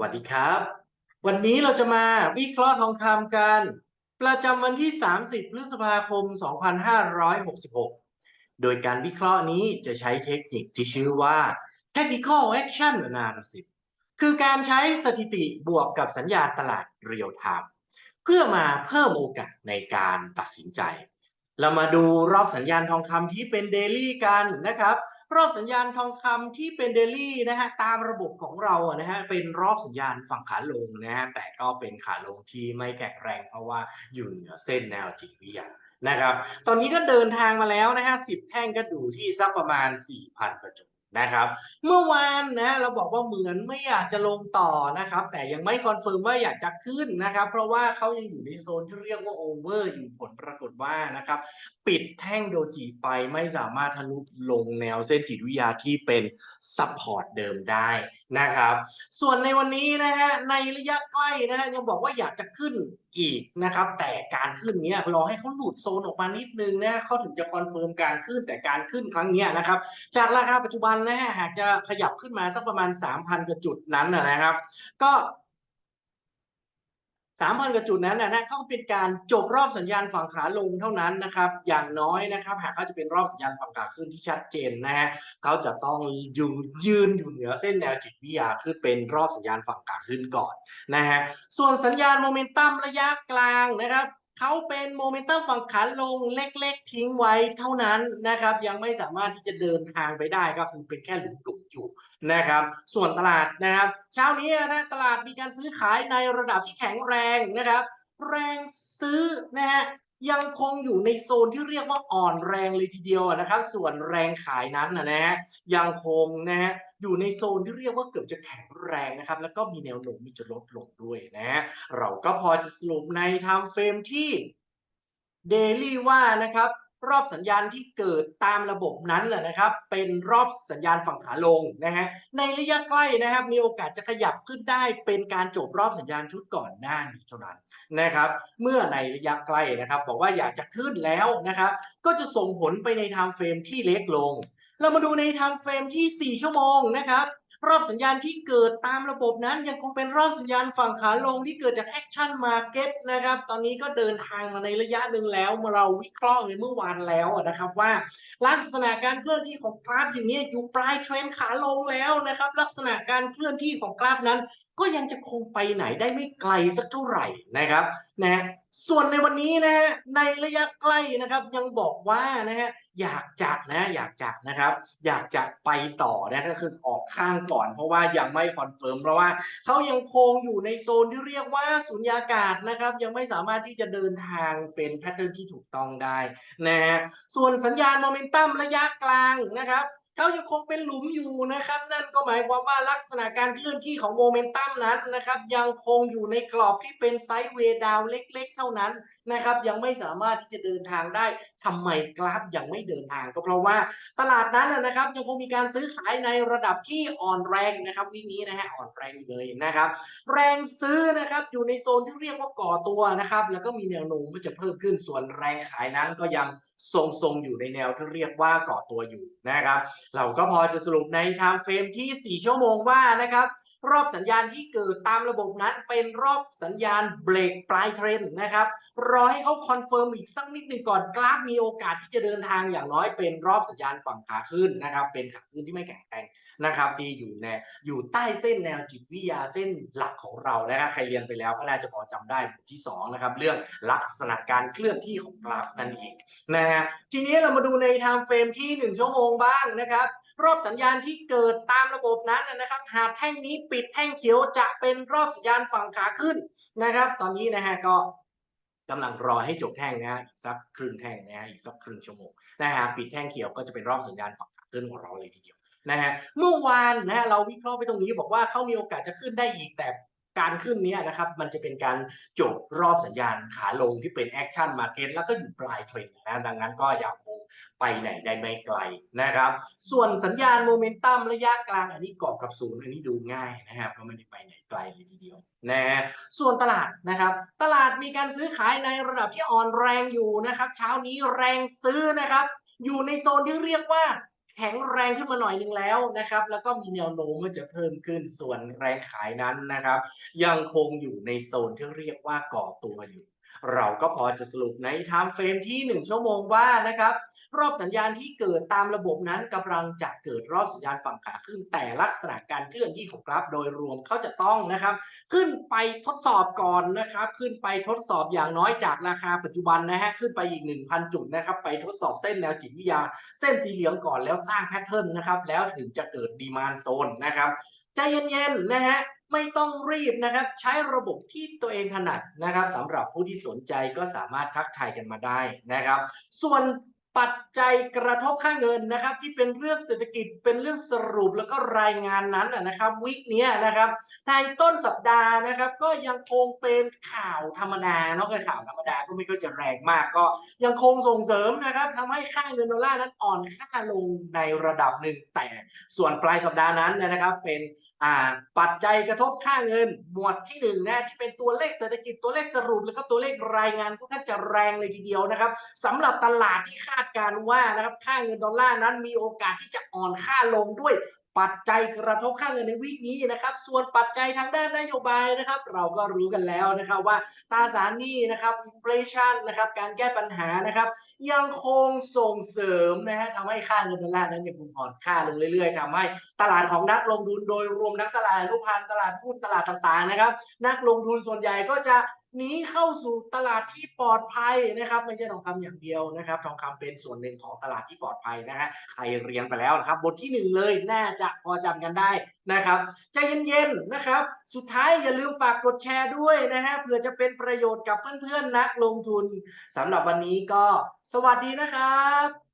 วัสดีครับ วันนี้เราจะมาวิเคราะห์ทองคำกัน ประจำวันที่ 30 พฤษภาคม 2566 โดยการวิเคราะห์นี้จะใช้เทคนิคที่ชื่อว่า Technical Action Analysis คือการใช้สถิติบวกกับสัญญาณตลาดเรียลไทม์เพื่อมาเพิ่มโอกาสในการตัดสินใจ เรามาดูรอบสัญญาณทองคำที่เป็นเดลี่กันนะครับ รอบสัญญาณทองคำที่เป็นเดลี่นะฮะตามระบบของเราอะนะฮะเป็นรอบสัญญาณฝั่งขาลงนะฮะแต่ก็เป็นขาลงที่ไม่แข็งแรง เพราะว่าอยู่เหนือเส้นแนวจิตวิทยานะครับ ตอนนี้ก็เดินทางมาแล้วนะฮะสิบแท่งก็ดูที่สักประมาณ4,000ประจุ นะครับ เมื่อวานนะเราบอกว่าเหมือนไม่อยากจะลงต่อนะครับ แต่ยังไม่คอนเฟิร์มว่าอยากจะขึ้นนะครับ เพราะว่าเขายังอยู่ในโซนที่เรียกว่าโอเวอร์อยู่ผลปรากฏว่านะครับ ปิดแท่งโดจิไปไม่สามารถทะลุลงแนวเส้นจิตวิทยาที่เป็นซัพพอร์ตเดิมได้นะครับ ส่วนในวันนี้นะฮะในระยะใกล้นะฮะยังบอกว่าอยากจะขึ้นอีกนะครับ แต่การขึ้นเนี้ยรอให้เขาหลุดโซนออกมานิดนึงนะเขาถึงจะคอนเฟิร์มการขึ้นแต่การขึ้นครั้งเนี้ยนะครับ จากราคาปัจจุบันนะฮะหากจะขยับขึ้นมาสักประมาณ3,000กว่าจุดนั้นนะครับ ก็สามพันกว่าจุดนั้นนะนะเขาเป็นการจบรอบสัญญาณฝั่งขาลงเท่านั้นนะครับ อย่างน้อยนะครับ หากเขาจะเป็นรอบสัญญาณฝั่งขาขึ้นที่ชัดเจนนะฮะเขาจะต้องยืนยืนอยู่เหนือเส้นแนวจิตวิทยาคือเป็นรอบสัญญาณฝั่งขาขึ้นก่อนนะฮะส่วนสัญญาณโมเมนตัมระยะกลางนะครับ เขาเป็นโมเมนตัมฝั่งขาลงเล็ก ๆ ทิ้งไว้เท่านั้นนะครับ ยังไม่สามารถที่จะเดินทางไปได้ก็คือเป็นแค่หลุมๆอยู่นะครับ ส่วนตลาดนะครับ เช้านี้นะตลาดมีการซื้อขายในระดับที่แข็งแรงนะครับ แรงซื้อนะฮะ ยังคงอยู่ในโซนที่เรียกว่าอ่อนแรงเลยทีเดียวนะครับ ส่วนแรงขายนั้นนะนะฮะยังคงนะฮะอยู่ในโซนที่เรียกว่าเกือบจะแข็งแรงนะครับ แล้วก็มีแนวโน้มมีจะลดลงด้วยนะฮะเราก็พอจะสรุปในไทม์เฟรมที่เดลี่ว่านะครับ รอบสัญญาณที่เกิดตามระบบนั้นแหละนะครับ เป็นรอบสัญญาณฝั่งขาลงนะฮะในระยะใกล้นะครับ มีโอกาสจะขยับขึ้นได้เป็นการจบรอบสัญญาณชุดก่อนหน้านี้เท่านั้นนะครับ เมื่อในระยะใกล้นะครับ บอกว่าอยากจะขึ้นแล้วนะครับ ก็จะส่งผลไปในไทม์เฟรมที่เล็กลง เรามาดูในไทม์เฟรมที่ 4 ชั่วโมงนะครับ รอบสัญญาณที่เกิดตามระบบนั้นยังคงเป็นรอบสัญญาณฝั่งขาลงที่เกิดจากแอคชั่นมาเก็ตนะครับ ตอนนี้ก็เดินทางมาในระยะหนึ่งแล้วเมื่อเราวิเคราะห์ในเมื่อวานแล้วนะครับว่า ลักษณะการเคลื่อนที่ของกราฟอย่างนี้อยู่ปลายเทรนขาลงแล้วนะครับ ลักษณะการเคลื่อนที่ของกราฟนั้น ก็ยังจะคงไปไหนได้ไม่ไกลสักเท่าไหร่นะครับนะฮะส่วนในวันนี้นะฮะในระยะใกล้นะครับยังบอกว่านะฮะอยากจัดนะอยากจัดนะครับ อยากจะไปต่อนะก็คือออกข้างก่อน เพราะว่ายังไม่คอนเฟิร์มเพราะว่าเขายังคงอยู่ในโซนที่เรียกว่าสุญญากาศนะครับ ยังไม่สามารถที่จะเดินทางเป็นแพทเทิร์นที่ถูกต้องได้นะฮะส่วนสัญญาณโมเมนตัมระยะกลางนะครับ เขายังคงเป็นหลุมอยู่นะครับ นั่นก็หมายความว่าลักษณะการเคลื่อนที่ของโมเมนตัมนั้นนะครับ ยังคงอยู่ในกรอบที่เป็นไซด์เวดาวเล็ก ๆ เท่านั้นนะครับ ยังไม่สามารถที่จะเดินทางได้ทำไมกราฟยังไม่เดินทางก็เพราะว่าตลาดนั้นนะครับ ยังคงมีการซื้อขายในระดับที่อ่อนแรงนะครับวินี้นะฮะอ่อนแรงเลยนะครับ แรงซื้อนะครับอยู่ในโซนที่เรียกว่าก่อตัวนะครับ แล้วก็มีแนวโน้มว่าจะเพิ่มขึ้นส่วนแรงขายนั้นก็ยังทรงๆอยู่ในแนวที่เรียกว่าก่อตัวอยู่นะครับเราก็พอจะสรุปในไทม์เฟรมที่ 4 ชั่วโมงว่านะครับ รอบสัญญาณที่เกิดตามระบบนั้นเป็นรอบสัญญาณเบรกปลายเทรนนะครับ รอให้เขาคอนเฟิร์มอีกสักนิดหนึ่งก่อนกราฟมีโอกาสที่จะเดินทางอย่างน้อยเป็นรอบสัญญาณฝั่งขาขึ้นนะครับ เป็นขาขึ้นที่ไม่แข็งแกร่งนะครับที่อยู่ในอยู่ใต้เส้นแนวจิตวิทยาเส้นหลักของเรานะครับใครเรียนไปแล้วก็น่าจะพอจำได้บทที่สองนะครับเรื่องลักษณะการเคลื่อนที่ของกราฟนั่นเองนะฮะทีนี้เรามาดูในไทม์เฟรมที่ 1 ชั่วโมงบ้างนะครับ รอบสัญญาณที่เกิดตามระบบนั้นนะครับ หากแท่งนี้ปิดแท่งเขียวจะเป็นรอบสัญญาณฝั่งขาขึ้นนะครับ ตอนนี้นะฮะก็กำลังรอให้จบแท่งนะฮะอีกสักครึ่งแท่งนะฮะอีกสักครึ่งชั่วโมงนะฮะปิดแท่งเขียวก็จะเป็นรอบสัญญาณฝั่งขาขึ้นของเราเลยทีเดียวนะฮะเมื่อวานนะฮะเราวิเคราะห์ไปตรงนี้บอกว่าเขามีโอกาสจะขึ้นได้อีกแต่ การขึ้นนี้นะครับมันจะเป็นการจบรอบสัญญาณขาลงที่เป็นแอคชั่นมาเก็ตแล้วก็อยู่ปลายเทรนนะดังนั้นก็ยังคงไปไหนได้ไม่ไกลนะครับ ส่วนสัญญาณโมเมนตัมระยะกลางอันนี้เกาะกับศูนย์อันนี้ดูง่ายนะครับก็ไม่ได้ไปไหนไกลเลยทีเดียวนะฮะส่วนตลาดนะครับ ตลาดมีการซื้อขายในระดับที่อ่อนแรงอยู่นะครับ เช้านี้แรงซื้อนะครับ อยู่ในโซนที่เรียกว่า แข็งแรงขึ้นมาหน่อยหนึงแล้วนะครับ แล้วก็มีแนวโน้มว่าจะเพิ่มขึ้นส่วนแรงขายนั้นนะครับ ยังคงอยู่ในโซนที่เรียกว่าก่อตัวอยู่ เราก็พอจะสรุปในไทม์เฟรมที่ 1 ชั่วโมงว่านะครับ รอบสัญญาณที่เกิดตามระบบนั้นกำลังจะเกิดรอบสัญญาณฝั่งขาขึ้น แต่ลักษณะการเคลื่อนที่ของกราฟ โดยรวมเขาจะต้องนะครับ ขึ้นไปทดสอบก่อนนะครับ ขึ้นไปทดสอบอย่างน้อยจากราคาปัจจุบันนะฮะขึ้นไปอีก 1,000 จุดนะครับไปทดสอบเส้นแนวจิตวิทยา เส้นสีเหลืองก่อนแล้วสร้างแพทเทิร์นนะครับแล้วถึงจะเกิดดีมานโซนนะครับใจเย็นๆนะฮะไม่ต้องรีบนะครับใช้ระบบที่ตัวเองถนัดนะครับสำหรับผู้ที่สนใจก็สามารถทักทายกันมาได้นะครับ ส่วน ปัจจัยกระทบค่าเงินนะครับ ที่เป็นเรื่องเศรษฐกิจเป็นเรื่องสรุปแล้วก็รายงานนั้นนะครับวิกเนี้ยนะครับในต้นสัปดาห์นะครับ ก็ยังคงเป็นข่าวธรรมดาเนาะข่าวธรรมดาก็ไม่ก็จะแรงมากก็ยังคงส่งเสริมนะครับทำให้ค่าเงินดอลลาร์นั้นอ่อนค่าลงในระดับหนึ่งแต่ส่วนปลายสัปดาห์นั้นนะครับเป็นปัจจัยกระทบค่าเงิน หมวดที่หนึ่งนะที่เป็นตัวเลขเศรษฐกิจตัวเลขสรุป แล้วก็ตัวเลขรายงานก็น่าจะแรงเลยทีเดียวนะครับสำหรับตลาดที่คาดการณ์ว่านะครับค่าเงินดอลลาร์นั้นมีโอกาสที่จะอ่อนค่าลงด้วยปัจจัยกระทบค่าเงินในวีคนี้นะครับ ส่วนปัจจัยทางด้านนโยบายนะครับ เราก็รู้กันแล้วนะครับว่าตราสารหนี้นะครับอินฟลชันนะครับการแก้ปัญหานะครับ ยังคงส่งเสริมนะฮะทำให้ค่าเงินดอลลาร์นั้นยังคงอ่อนค่าลงเรื่อยๆทำให้ตลาดของนักลงทุนโดยรวมนักตลาดอนุพันธ์ตลาดหุ้นตลาดต่างๆนะครับ นักลงทุนส่วนใหญ่ก็จะ นีเข้าสู่ตลาดที่ปลอดภัยนะครับ ไม่ใช่ทองคำอย่างเดียวนะครับ ทองคำเป็นส่วนหนึ่งของตลาดที่ปลอดภัยนะฮะใครเรียนไปแล้วนะครับบทที่หนึ่งเลยน่าจะพอจำกันได้นะครับใจเย็นๆนะครับ สุดท้ายอย่าลืมฝากกดแชร์ด้วยนะฮะเพื่อจะเป็นประโยชน์กับเพื่อนๆนักลงทุนสำหรับวันนี้ก็สวัสดีนะครับ